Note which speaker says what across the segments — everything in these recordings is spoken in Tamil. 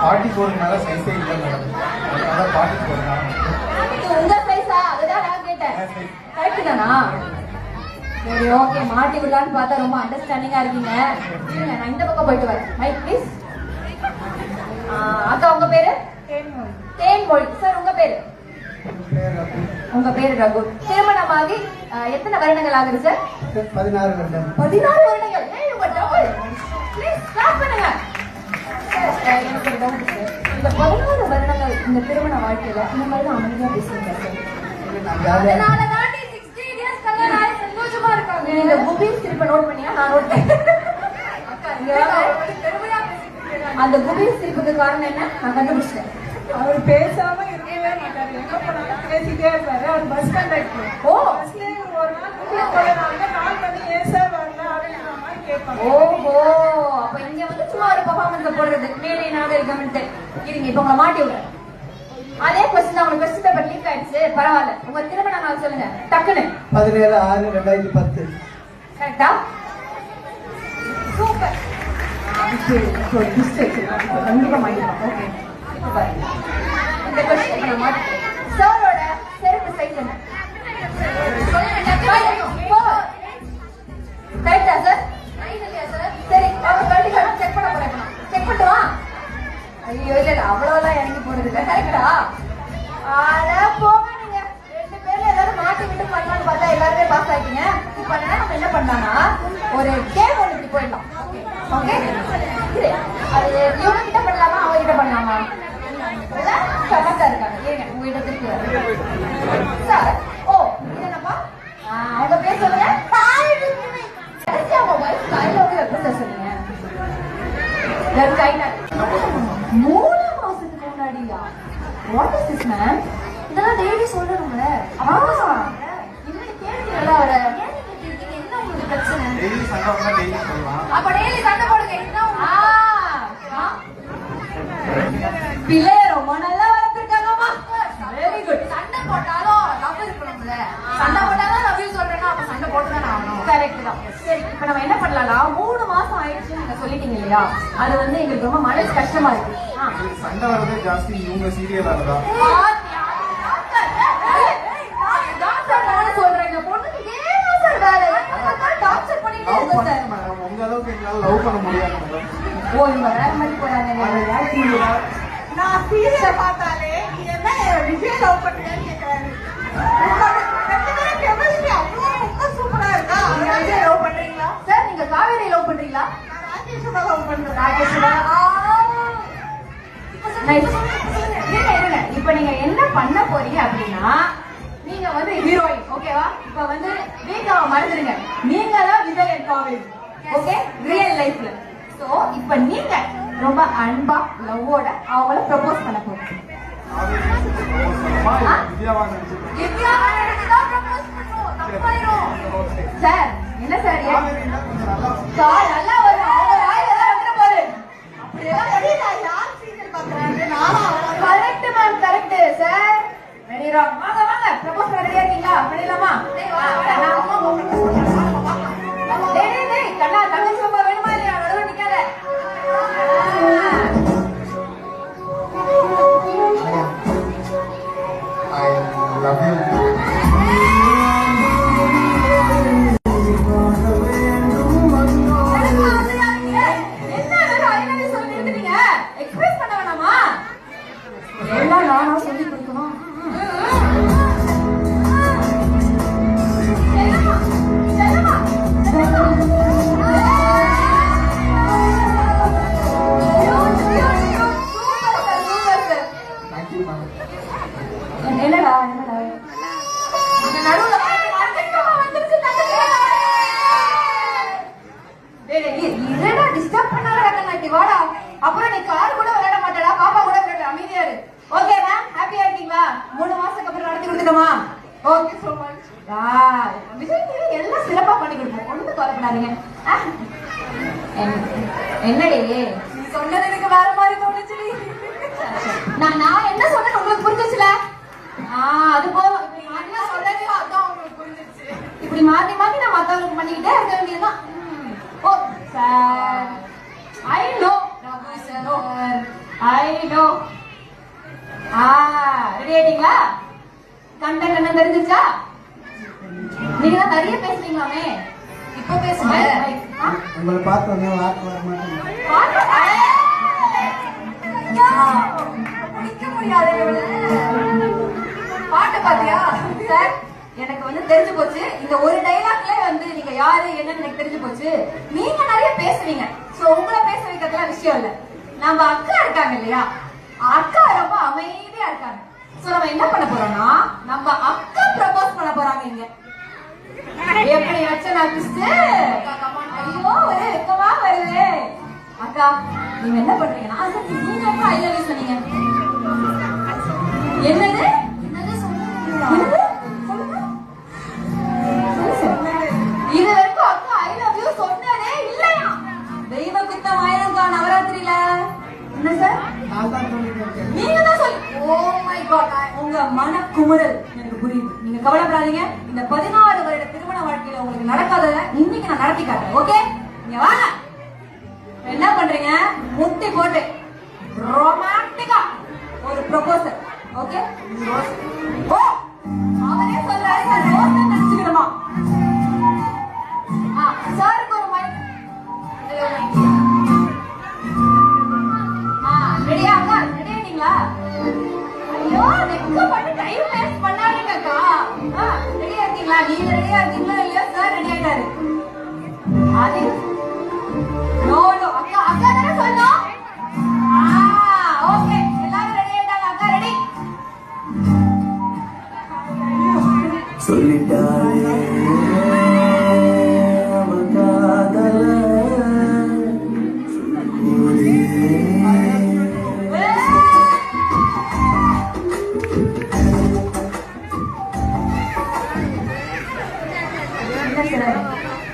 Speaker 1: ஃபார்ட்டி ஃபோருக்கு மேலே சைஸே இல்லை மேடம் அதனால ஃபார்ட்டி ஃபோர் தான்
Speaker 2: இது உங்க சைஸா அதுதான் நான் கேட்டேன். கரெக்ட் தானா? சரி ஓகே மாட்டி விடலான்னு பார்த்தா ரொம்ப அண்டர்ஸ்டாண்டிங்கா இருக்கீங்க. இருங்க நான் இந்த பக்கம் போயிட்டு வரேன். மைக் ப்ளீஸ் அக்கா உங்க பேரு? தேன்மொழி. சார் உங்க பேரு? உங்க பேரு ரகு. திருமணமாகி எத்தனை வருடங்கள் ஆகுது சார்
Speaker 1: பதினாறு வருடம்
Speaker 2: பதினாறு வருடங்கள். எனக்கு சார். இந்த பதினாறு வருடங்கள் இந்த திருமண வாழ்க்கையில இந்த மாதிரி தான் அமைதியா பேசுறீங்க சார்? அதனால தாண்டி 16 years கல்யாணம் ஆகி சந்தோஷமா இருக்காங்க. நீ இந்த குபீர் சிரிப்பை note பண்ணியா? நான். அந்த குபீர் சிரிப்புக்கு காரணம் என்ன? நான் கண்டுபிடிச்சிட்டேன்.
Speaker 3: அவர் பேசாம இருக்கவே மாட்டாரு. எங்க போனாலும் பேசிட்டே இருப்பாரு. அவர் பஸ் கண்டக்டர்
Speaker 2: ஓ.
Speaker 3: பஸ்ல ஒரு நாள் கால் பண்ணி ஏன் சார் வரல அப்படின்ற மாதிரி கேட்பாங்க.
Speaker 2: வந்து சும்மா ஒரு பர்ஃபார்மன்ஸ் போடுறது. மேலே நாகரிகம்ட்டு இருங்க இப்ப உங்களை மாட்டி விடுறேன். அதே கொஸ்டின் உங்களுக்கு கொஸ்டின் பேப்பர் லீக் ஆயிடுச்சு. பரவாயில்ல. உங்க திருமண நாள் சொல்லுங்க. டக்குன்னு.
Speaker 1: பதினேழு ஆறு ரெண்டாயிரத்தி பத்து.
Speaker 2: கரெக்டா சூப்பர் கண்டிப்பா மாட்டிக்கலாம் ஓகே இந்த கொஸ்டின் சாரோட செருப்பு சைஸ் என்ன? ஐயோ இல்ல இல்ல அவ்வளவுலாம் இறங்கி போறது இல்ல கரெக்டா அட போக நீங்க ரெண்டு பேர்ல எல்லாரும் மாட்டி விட்டு பண்ணலாம்னு பார்த்தா எல்லாருமே பாஸ் ஆயிட்டீங்க. இப்ப என்ன நம்ம என்ன பண்ணலாம்னா ஒரு கேம் ஒன்று இப்படி போயிடலாம். ஓகே அது இவங்க கிட்ட பண்ணலாமா? அவங்க கிட்ட பண்ணலாமா சமத்தா இருக்காங்க. ஏங்க உங்ககிட்ட திருப்பி சார் ஓ இது என்னப்பா ஆ, அவங்க பேர் சொல்லுங்க கடைசி அவங்க wife கையில வந்து எப்ப சார் சொன்னீங்க வெறும் கையில மூணு மாசத்துக்கு முன்னாடியா வாட் இஸ் திஸ் மேன் இதெல்லாம் டெய்லி சொல்லணும்ல இல்லை கேட்டீங்களா அவரை என்ன உங்களுக்கு பிரச்சனை
Speaker 1: டெய்லி சண்டை வந்தா டெய்லி சொல்லலாம்
Speaker 2: அப்ப டெய்லி சண்டை போடுங்க இதுதான் உங்க- ஆ, ஆ. பிள்ளைய ரொம்ப நல்லா வளர்த்துருக்காங்கம்மா வெரி குட் சண்டை போட்டாலும் லவ் இருக்கணும்ல சண்டை போட்டாலும் லவ் யூ சொல்றேன்னா அப்ப சண்டை போட்டு தான் ஆகணும் கரெக்ட் தான் சரி இப்ப நம்ம என்ன பண்ணலாம் மூணு மாசம் ஆயிடுச்சுன்னு நீங்க சொல்லிட்டீங்க இல்லையா அது வந்து எங்களுக்கு ரொம்ப மனசு கஷ்டமா இருக்கு ஆ.
Speaker 1: சண்டை வரதே ஜாஸ்தி இவங்க சீரியலாக தான்
Speaker 2: பாத்தியா? ஏய், ஏய், நான் இதான் சார் நானும் சொல்றேன். இந்த பொண்ணுக்கு ஏன் சார் வேலை? எப்ப பார்த்தாலும் torture பண்ணிட்டே
Speaker 1: லவ்
Speaker 2: இருக்கு
Speaker 1: பண்ண
Speaker 2: சார்.
Speaker 1: மேடம் உங்க அளவுக்கு எங்களால் லவ் பண்ண முடியாது மேடம்
Speaker 2: ஓ, இவங்க வேற மாதிரி போறாங்க.
Speaker 3: நான் சீரியல பார்த்தாலே நீ என்ன விஜய் லவ் பண்றேன்னு கேட்கிறாரு
Speaker 2: லைஃப்ல சோ இப்ப நீங்க ரொம்ப அன்பா லவ்வோட அவங்கள ப்ரப்போஸ் பண்ண போறீங்க. சார் என்ன சார் சார் நல்லா வரும். அவங்க வாயில தான் வந்துட தெரியல யார் சீரியல் பாக்குறாங்க நானும் correct ma'am correct sir very வாங்க. வாங்க ப்ரப்போஸ் பண்ண ரெடியா இருக்கீங்களா? பண்ணிடலாமா மாத்தி மாத்தி நான் மத்தவங்களுக்கு பண்ணிக்கிட்டே இருக்க வேண்டியதுதான். ஓ sir. I know sir. I know ah ready ஆயிட்டீங்களா? கண்டென்ட் என்ன தெரிஞ்சுச்சா நீங்க தான் நிறைய பேசுறீங்களாமே இப்போ பேசுங்க?
Speaker 1: உங்களை பார்த்து வந்து வார்த்தை வர
Speaker 2: முடியாது இவளை. பாட்டு பாத்தியா? சார். எனக்கு வந்து தெரிஞ்சு போச்சு. இந்த ஒரு டைலாக்ல வந்து நீங்க யாரு என்னன்னு எனக்கு தெரிஞ்சு போச்சு. நீங்க நிறைய பேசுவீங்க சோ உங்களை பேச வைக்கிறதுலாம் விஷயம் இல்ல. நம்ம அக்கா இருக்காங்க இல்லையா? அக்கா ரொம்ப அமைதியா இருக்காங்க. சோ நம்ம என்ன பண்ண போறோம்னா நம்ம அக்கா ப்ரப்போஸ் பண்ண போறாங்க இங்க. எப்படி வச்ச நான் twist? ஐயோ ஒரு வெக்கமா வருது. அக்கா நீங்க என்ன பண்றீங்கன்னா நீங்க ஐ லவ் சொன்னீங்க? என்னது? உங்களுக்கு இன்னைக்கு நான் நடத்தி காட்டுறேன். ஓகே நீங்க வாங்க. என்ன பண்றீங்க? முட்டி போட்டு ரொமான்டிக்கா ஒரு ப்ரொபோசல் ஓகே ஓ! அவரே சொல்றாரு சார் ரோஸ் நினைச்சுக்கணுமா? சாருக்கு ஒரு மைக் ஆ ரெடியா அக்கா ரெடி ஆயிட்டீங்களா? ஐயோ வெக்கப்பட்டு டைம் வேஸ்ட் பண்ணாதீங்கக்கா. ரெடியா இருக்கீங்களா? நீங்க ரெடியா இருக்கீங்களா?
Speaker 4: காதல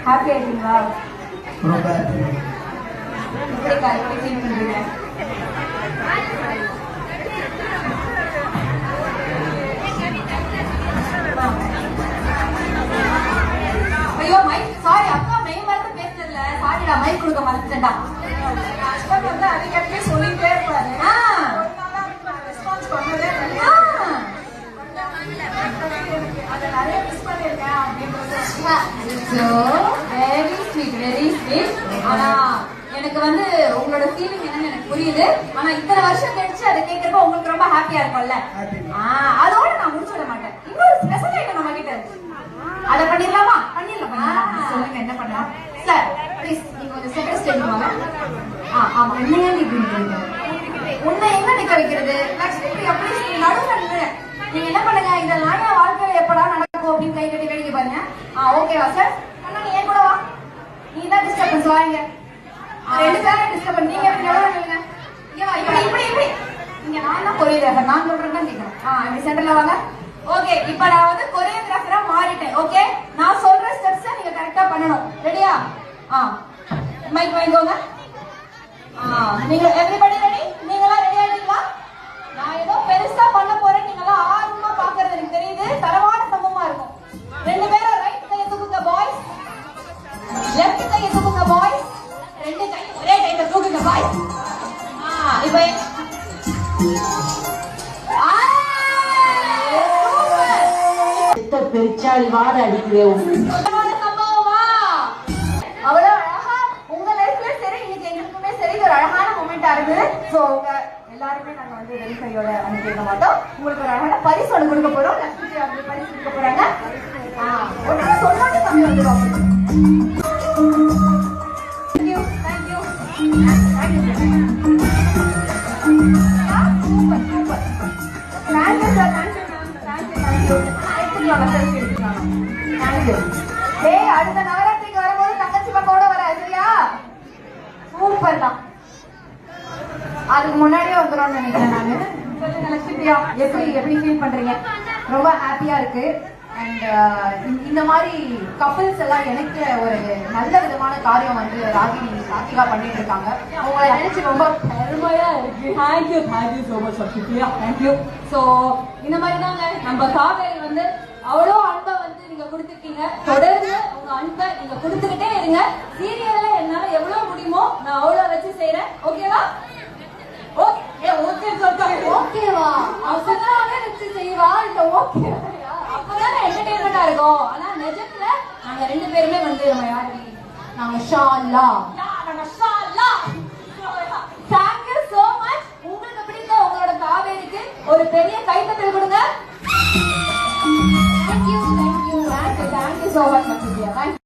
Speaker 2: ஹாப்பி ஆயிட்டீங்களா
Speaker 1: ரொம்ப.
Speaker 2: எப்படி ஃபீல் பண்றீங்க ஐயோ மைக் சாரி அக்கா மெய் மறந்து பேசுறதுல. சாரிடா மைக் கொடுக்க மறந்துட்டேன்டா.
Speaker 3: ஹஸ்பண்ட் வந்து அடிக்கடி சொல்லிட்டே இருப்பாரு. ரெஸ்பான்ஸ் பண்ணவே. அதை நிறைய மிஸ் அப்படின்றது
Speaker 2: very sweet. ஆனா எனக்கு வந்து உங்களோட ஃபீலிங் என்னன்னு எனக்கு புரியுது. ஆனா இத்தனை வருஷம் கழிச்சு அதை கேட்கறப்ப உங்களுக்கு ரொம்ப ஹாப்பியா இருக்கும்ல? அதோட நான் முடிச்சு விட மாட்டேன். இன்னொரு ஸ்பெஷல் ஐட்டம் நம்ம கிட்ட அத பண்ணிடலாம். சொல்லுங்க என்ன பண்ணலாம்? சார் ப்ளீஸ் நீங்க கொஞ்சம் செகண்ட் ஸ்டேஜ் வாங்க ஆ ஆமா என்ன நிக்கிறீங்க உன்னை என்ன நிக்க வைக்கிறது? லட்சுமி பிரியா ப்ளீஸ் நீங்க நடுவுல நீங்க என்ன பண்ணுங்க? இதெல்லாம் என் வாழ்க்கையில எப்படா நடக்கும் அப்படின்னு கை கட்டி வேடிக்கை பாருங்க. ஆ ஓகேவா சார் அண்ணா நீ ஏன் கூட வா. நீ தான் டிஸ்டர்பன்ஸ் வாங்க ரெண்டு பேரும் டிஸ்டர்பன்ஸ் நீங்க எப்படி நடுவுல நில்லுங்க? இப்படி இப்படி இப்படி. இங்க நான் தான் கொரியோகிராஃபர் நான் சொல்றேன் தான் ஆ இப்படி சென்டர்ல வாங்க. ஓகே இப்போ நான் வந்து கொரியோகிராஃபரா மாறிட்டேன் ஓகே நான் சொல்ற ஸ்டெப்ஸ் நீங்க கரெக்டா பண்ணணும். ரெடியா ஆ. மைக் வாங்கிக்கோங்க. ஆ, நீங்க எவ்ரிபடி ரெடி நீங்களா ரெடி ஆயிட்டீங்களா? நான் ஏதோ பெருசா பண்ண போறேன் நீங்களா ஆர்வமா பாக்குறது எனக்கு தெரியுது. தரமான சம்பவமா இருக்கும். ரெண்டு பேரும் ரைட் கையை தூக்குங்க பாய்ஸ் லெஃப்ட் கையை தூக்குங்க பாய்ஸ் ரெண்டு கை ஒரே கையில தூக்குங்க பாய்ஸ் ஆ இப்போ ஆ சூப்பர்
Speaker 5: பெருச்சாளி வாட அடிக்கிறே
Speaker 2: தரமான அழகா உங்க லைஃப்ல சரி இன்னைக்கு எங்களுக்குமே சரி ஒரு அழகான மூமெண்டா இருக்குது. ஸோ உங்க எல்லாருமே நாங்க வந்து மாட்டோம். உங்களுக்கு ஒரு அழகான பரிசு ஒன்று கொடுக்க போறோம். லட்சுமி பரிசு கொடுக்க போறாங்க. முன்னாடியே வந்துடும் நினைக்கிறேன் நானு. சொல்லுங்க லட்சுமியா எப்படி எப்படி ஃபீல் பண்றீங்க? ரொம்ப ஹாப்பியா இருக்கு. அண்ட் uh, இந்த மாதிரி கப்பல்ஸ் எல்லாம் எனக்கு ஒரு நல்ல விதமான காரியம் வந்து ராகினி சாத்திகா பண்ணிட்டு இருக்காங்க. அவங்கள நினைச்சு ரொம்ப பெருமையா இருக்கு.
Speaker 5: Thank you thank you so much Supriya
Speaker 2: thank you so இந்த மாதிரி தாங்க நம்ம காவேரி வந்து அவ்வளோ அன்பை வந்து நீங்க கொடுத்துருக்கீங்க. தொடர்ந்து உங்க அன்பை நீங்க கொடுத்துக்கிட்டே இருங்க. சீரியல்ல என்னால எவ்வளவு முடியுமோ நான் அவ்வளோ வச்சு செய்றேன். ஓகேவா ஓகே ஓகே அவசரமாவே வச்சு செய்வா இந்த ஓகே அப்பதானே என்டர்டைன்மெண்டா இருக்கும் ஆனா நிஜத்துல நாங்க ரெண்டு பேருமே வந்து நம்ம யாரு நாங்க ஷால்லா நாங்க ஷால்லா தேங்க் யூ சோ மச் உங்களுக்கு பிடித்த உங்களோட காவேரிக்கு ஒரு பெரிய கைத்தட்டல் கொடுங்க. Thank you thank you thank you so much thank